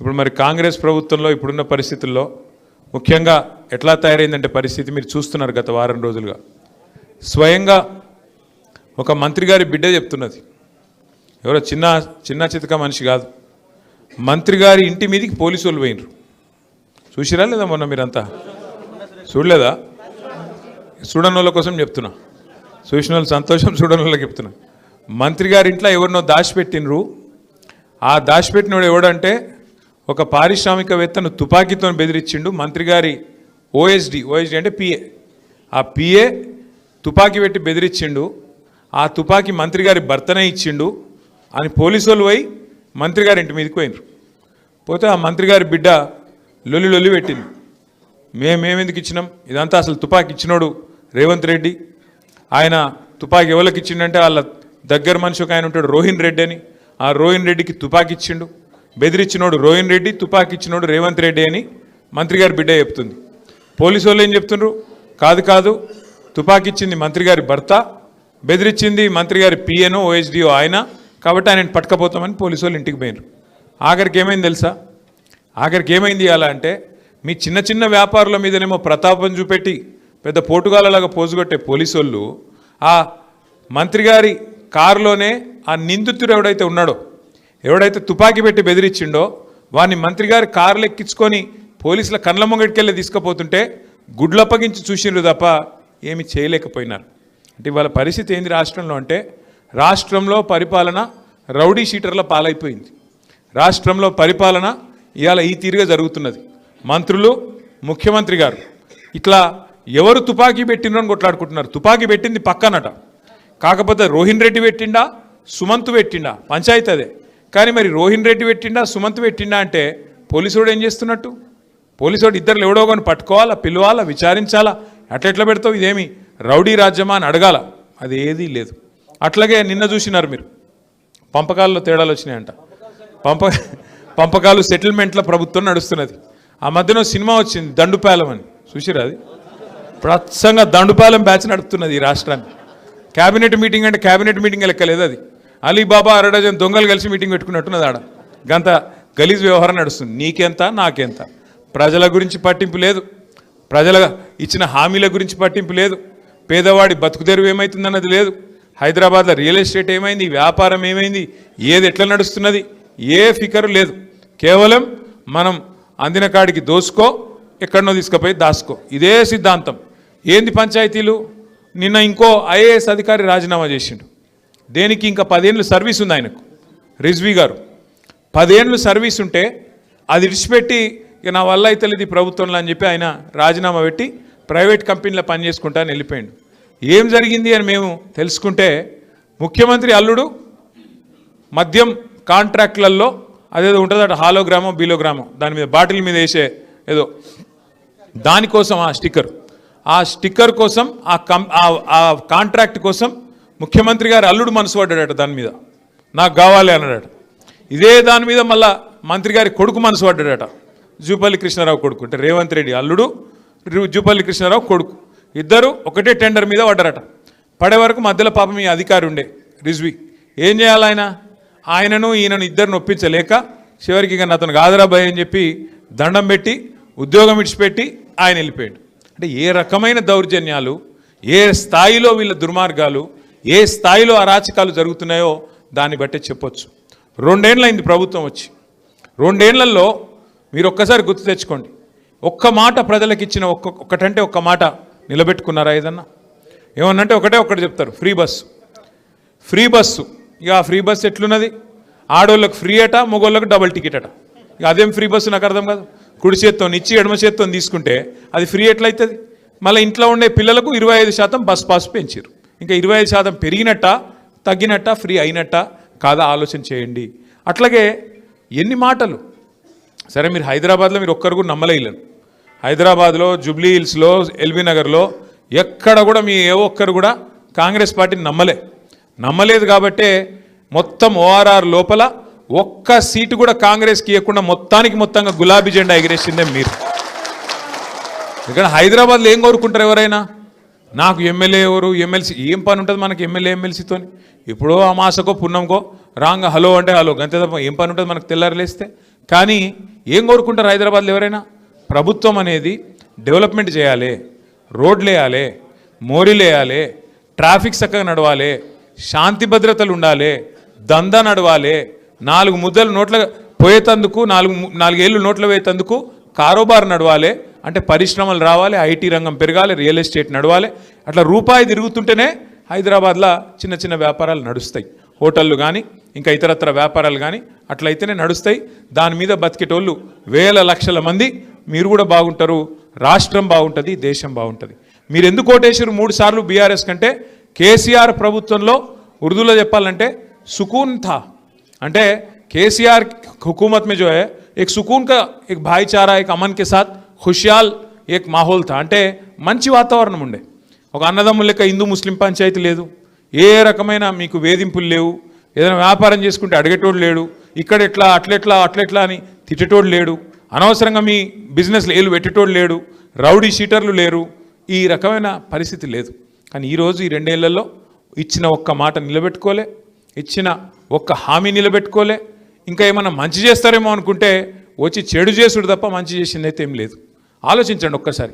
ఇప్పుడు మరి కాంగ్రెస్ ప్రభుత్వంలో ఇప్పుడున్న పరిస్థితుల్లో ముఖ్యంగా ఎట్లా తయారైందంటే పరిస్థితి మీరు చూస్తున్నారు గత వారం రోజులుగా. స్వయంగా ఒక మంత్రి గారి బిడ్డ చెప్తున్నది. ఎవరో చిన్న చిన్న చితక మనిషి కాదు. మంత్రి గారి ఇంటి మీదకి పోలీసు వాళ్ళు పోయినరు. చూసిరా లేదా మొన్న మీరంతా? చూడలేదా? చూడని వాళ్ళ కోసం చెప్తున్నా. చూసిన వాళ్ళు సంతోషం చూడని వాళ్ళకి చెప్తున్నా. మంత్రి గారి ఇంట్లో ఎవరినో దాచిపెట్టినరు. ఆ దాచిపెట్టినోడు ఎవడంటే ఒక పారిశ్రామికవేత్తను తుపాకీతో బెదిరించిండు మంత్రి గారి ఓఎస్డి ఓఎస్డి అంటే పిఏ ఆ పిఏ తుపాకీ పెట్టి బెదిరించిండు ఆ తుపాకీ మంత్రి గారి భర్తనే ఇచ్చిండు అని పోలీసు వాళ్ళు పోయి మంత్రి గారి ఇంటి మీదకి పోయినరు. పోతే ఆ మంత్రి గారి బిడ్డ లొల్లి లొల్లి పెట్టింది. మేమేమెందుకు ఇచ్చినాం? ఇదంతా అసలు తుపాకీ ఇచ్చినోడు రేవంత్ రెడ్డి. ఆయన తుపాకీ ఎవరికి ఇచ్చిండంటే వాళ్ళ దగ్గర మనిషి ఒక ఆయన ఉంటాడు రోహిన్ రెడ్డి అని. ఆ రోహిన్ రెడ్డికి తుపాకీ ఇచ్చిండు. బెదిరించినోడు రోహిన్ రెడ్డి తుపాకీ ఇచ్చినోడు రేవంత్ రెడ్డి అని మంత్రి గారి బిడ్డ చెప్తుంది. పోలీసు వాళ్ళు ఏం చెప్తుండ్రు? కాదు కాదు తుపాకీ ఇచ్చింది మంత్రి గారి భర్త బెదిరించింది మంత్రి గారి పిఎనో ఓహెచ్డిఓ ఆయన కాబట్టి ఆయన పట్టుకపోతామని పోలీసు వాళ్ళు ఇంటికి పోయినారు ఆఖరికి ఏమైంది తెలుసా? ఆఖరికి ఏమైంది అలా అంటే మీ చిన్న చిన్న వ్యాపారుల మీదనేమో ప్రతాపం చూపెట్టి పెద్ద పోటుగాలలాగా పోజుగొట్టే పోలీసు వాళ్ళు ఆ మంత్రి గారి కారులోనే ఆ నిందితుడు ఎవడైతే ఉన్నాడో ఎవడైతే తుపాకీ పెట్టి బెదిరించిండో వాడిని మంత్రి గారి కార్లు ఎక్కించుకొని పోలీసుల కండ్ల ముంగడికెళ్ళి తీసుకుపోతుంటే గుడ్లప్పగించి చూసిండ్రు తప్ప ఏమి చేయలేకపోయినారు. అంటే ఇవాళ పరిస్థితి ఏంది రాష్ట్రంలో అంటే రాష్ట్రంలో పరిపాలన రౌడీ షీటర్ల పాలైపోయింది. రాష్ట్రంలో పరిపాలన ఇవాళ ఈ తీరుగా జరుగుతున్నది. మంత్రులు ముఖ్యమంత్రి గారు ఇట్లా ఎవరు తుపాకీ పెట్టిండ్రు అని కొట్లాడుకుంటున్నారు. తుపాకీ పెట్టింది పక్కనట. కాకపోతే రోహిన్ రెడ్డి పెట్టిండా సుమంత్ పెట్టిండా పంచాయతీ అదే. కానీ మరి రోహిన్ రెడ్డి పెట్టిండా సుమంత్ పెట్టిండా అంటే పోలీసుడు ఏం చేస్తున్నట్టు? పోలీసుడు ఇద్దరు ఎవడో కొని పట్టుకోవాలా పిలవాలా విచారించాలా? అట్లెట్లా పెడతావు ఇదేమి? రౌడీ రాజ్యమా అని అడగాల. అది ఏదీ లేదు. అట్లాగే నిన్న చూసినారు మీరు. పంపకాల్లో తేడాలు వచ్చినాయంట. పంప పంపకాలు సెటిల్మెంట్ల ప్రభుత్వం నడుస్తున్నది. ఆ మధ్యన సినిమా వచ్చింది దండుపాలెం అని. చూసిరా అది? ప్రత్సంగా దండుపాలెం బ్యాచ్ నడుపుతున్నది ఈ రాష్ట్రాన్ని క్యాబినెట్ మీటింగ్ అంటే క్యాబినెట్ మీటింగ్ లెక్కలేదు అది. అలీబాబా అరడజన్ దొంగలు కలిసి మీటింగ్ పెట్టుకున్నట్టున్నది ఆడ. గంత గలీజ్ వ్యవహారం నడుస్తుంది. నీకెంత నాకెంత? ప్రజల గురించి పట్టింపు లేదు. ప్రజల ఇచ్చిన హామీల గురించి పట్టింపు లేదు. పేదవాడి బతుకు తెరువు ఏమవుతుందన్నది లేదు. హైదరాబాద్లో రియల్ ఎస్టేట్ ఏమైంది? వ్యాపారం ఏమైంది? ఏది ఎట్లా నడుస్తున్నది? ఏ ఫికరు లేదు. కేవలం మనం అందిన కాడికి దోసుకో ఎక్కడనో తీసుకుపోయి దాసుకో. ఇదే సిద్ధాంతం. ఏంది పంచాయతీలు? నిన్న ఇంకో ఐఏఎస్ అధికారి రాజీనామా చేసిండు. దేనికి ఇంకా పదేళ్ళు సర్వీస్ ఉంది ఆయనకు? రిజ్వీ గారు. పదేళ్ళు సర్వీస్ ఉంటే అది విడిచిపెట్టి ఇక నా వల్ల అయితే ఇది ప్రభుత్వంలో అని చెప్పి ఆయన రాజీనామా పెట్టి ప్రైవేట్ కంపెనీలో పనిచేసుకుంటా అని వెళ్ళిపోయాడు. ఏం జరిగింది అని మేము తెలుసుకుంటే ముఖ్యమంత్రి అల్లుడు మద్యం కాంట్రాక్ట్లలో అదేదో ఉంటుంది అటు హాలోగ్రామో బీలోగ్రామో దాని మీద బాటిల్ మీద వేసే ఏదో దానికోసం ఆ స్టిక్కర్. ఆ స్టిక్కర్ కోసం ఆ కం ఆ కాంట్రాక్ట్ కోసం ముఖ్యమంత్రి గారు అల్లుడు మనసు పడ్డాడట దాని మీద. నాకు కావాలి అన్నాడట. ఇదే దాని మీద మళ్ళా మంత్రి గారి కొడుకు మనసు పడ్డాడట. జూపల్లి కృష్ణారావు కొడుకు అంటే రేవంత్ రెడ్డి అల్లుడు జూపల్లి కృష్ణారావు కొడుకు. ఇద్దరు ఒకటే టెండర్ మీద పడ్డారట. పడే వరకు మధ్యలో పాపం ఈ అధికారి ఉండే రిజ్వి. ఏం చేయాలి ఆయన? ఆయనను ఈయనను ఇద్దరిని ఒప్పించలేక చివరికి ఇక అతను ఆదరాబాయ్ అని చెప్పి దండం పెట్టి ఉద్యోగం ఇడిచిపెట్టి ఆయన వెళ్ళిపోయాడు. అంటే ఏ రకమైన దౌర్జన్యాలు ఏ స్థాయిలో వీళ్ళ దుర్మార్గాలు ఏ స్థాయిలో అరాచకాలు జరుగుతున్నాయో దాన్ని బట్టే చెప్పొచ్చు. రెండేళ్ళైంది ప్రభుత్వం వచ్చి. రెండేళ్ళలో మీరు ఒక్కసారి గుర్తు తెచ్చుకోండి. ఒక్క మాట ప్రజలకు ఇచ్చిన ఒక్క ఒక్కటంటే ఒక్క మాట నిలబెట్టుకున్నారా ఏదన్నా? ఏమన్నంటే ఒకటే ఒకటి చెప్తారు ఫ్రీ బస్సు ఫ్రీ బస్సు ఇక ఆ ఫ్రీ బస్సు ఎట్లున్నది? ఆడోళ్ళకి ఫ్రీ అట మగోళ్ళకి డబుల్ టికెట్ అట. ఇక అదేం ఫ్రీ బస్సు నాకు అర్థం కాదు. కుడి చేత్తో ఇచ్చి ఎడమ చేత్తో తీసుకుంటే అది ఫ్రీ ఎట్లయితుంది? మళ్ళీ ఇంట్లో ఉండే పిల్లలకు ఇరవై ఐదు శాతం బస్ పాస్ పెంచారు ఇంకా ఇరవై ఐదు శాతం పెరిగినట్ట తగ్గినట్ట ఫ్రీ అయినట్ట కాదా ఆలోచన చేయండి. అట్లాగే ఎన్ని మాటలు. సరే మీరు హైదరాబాద్లో మీరు ఒక్కరు కూడా నమ్మలేరు. హైదరాబాద్లో జూబ్లీ హిల్స్లో ఎల్బీ నగర్లో ఎక్కడ కూడా మీ ఏ ఒక్కరు కూడా కాంగ్రెస్ పార్టీని నమ్మలే. నమ్మలేదు కాబట్టే మొత్తం ఓఆర్ఆర్ లోపల ఒక్క సీటు కూడా కాంగ్రెస్కి ఇవ్వకుండా మొత్తానికి మొత్తంగా గులాబీ జెండా ఎగిరేసిందే మీరు. ఇక్కడ హైదరాబాద్లో ఏం కోరుకుంటారు ఎవరైనా? నాకు ఎమ్మెల్యే ఎవరు? ఎమ్మెల్సీ. ఏం పని ఉంటుంది మనకి ఎమ్మెల్యే ఎమ్మెల్సీతో ఇప్పుడో అమాసకో పుణ్యంకో రాంగ్ హలో అంటే హలో గంతే తప్ప ఏం పని ఉంటుంది మనకు తెల్లారలేస్తే కానీ ఏం కోరుకుంటారు హైదరాబాద్లో ఎవరైనా? ప్రభుత్వం అనేది డెవలప్మెంట్ చేయాలి రోడ్లు వేయాలి మోరీలు వేయాలి ట్రాఫిక్ చక్కగా నడవాలి శాంతి భద్రతలు ఉండాలి దందా నడవాలి నాలుగు ముద్దలు నోట్ల పోయేతందుకు నాలుగు నాలుగేళ్ళు నోట్ల పోయేతందుకు కారోబార్ నడవాలి అంటే పరిశ్రమలు రావాలి ఐటీ రంగం పెరగాలి రియల్ ఎస్టేట్ నడవాలి అట్లా రూపాయి తిరుగుతుంటేనే హైదరాబాద్లో చిన్న చిన్న వ్యాపారాలు నడుస్తాయి హోటళ్ళు కానీ ఇంకా ఇతరత్ర వ్యాపారాలు కానీ అట్లయితేనే నడుస్తాయి దాని మీద బతికేటోళ్ళు వేల లక్షల మంది మీరు కూడా బాగుంటారు రాష్ట్రం బాగుంటుంది దేశం బాగుంటుంది మీరు ఎందుకు ఓటేసారు మూడు సార్లు బీఆర్ఎస్ కంటే కేసీఆర్ ప్రభుత్వంలో ఉర్దూలో చెప్పాలంటే సుకూన్ థా అంటే केसीआर हुकूमत में जो है एक सुकून का एक भाईचारा एक अमन के साथ హుషాల్ ఏక్ మాహోల్ తా అంటే మంచి వాతావరణం ఉండే. ఒక అన్నదమ్ములెక్క హిందూ ముస్లిం పంచాయతీ లేదు. ఏ రకమైన మీకు వేధింపులు లేవు. ఏదైనా వ్యాపారం చేసుకుంటే అడిగేటోడు లేడు. ఇక్కడ ఎట్లా అట్లెట్లా అట్లెట్లా అని తిట్టేటోడు లేడు. అనవసరంగా మీ బిజినెస్ ఏళ్ళు పెట్టేటోడు లేడు. రౌడీ షీటర్లు లేరు. ఈ రకమైన పరిస్థితి లేదు. కానీ ఈరోజు ఈ రెండేళ్ళలో ఇచ్చిన ఒక్క మాట నిలబెట్టుకోలే. ఇచ్చిన ఒక్క హామీ నిలబెట్టుకోలే. ఇంకా ఏమైనా మంచి చేస్తారేమో అనుకుంటే వచ్చి చెడు చేసుడు తప్ప మంచి చేసిందైతే ఏం లేదు. ఆలోచించండి ఒక్కసారి.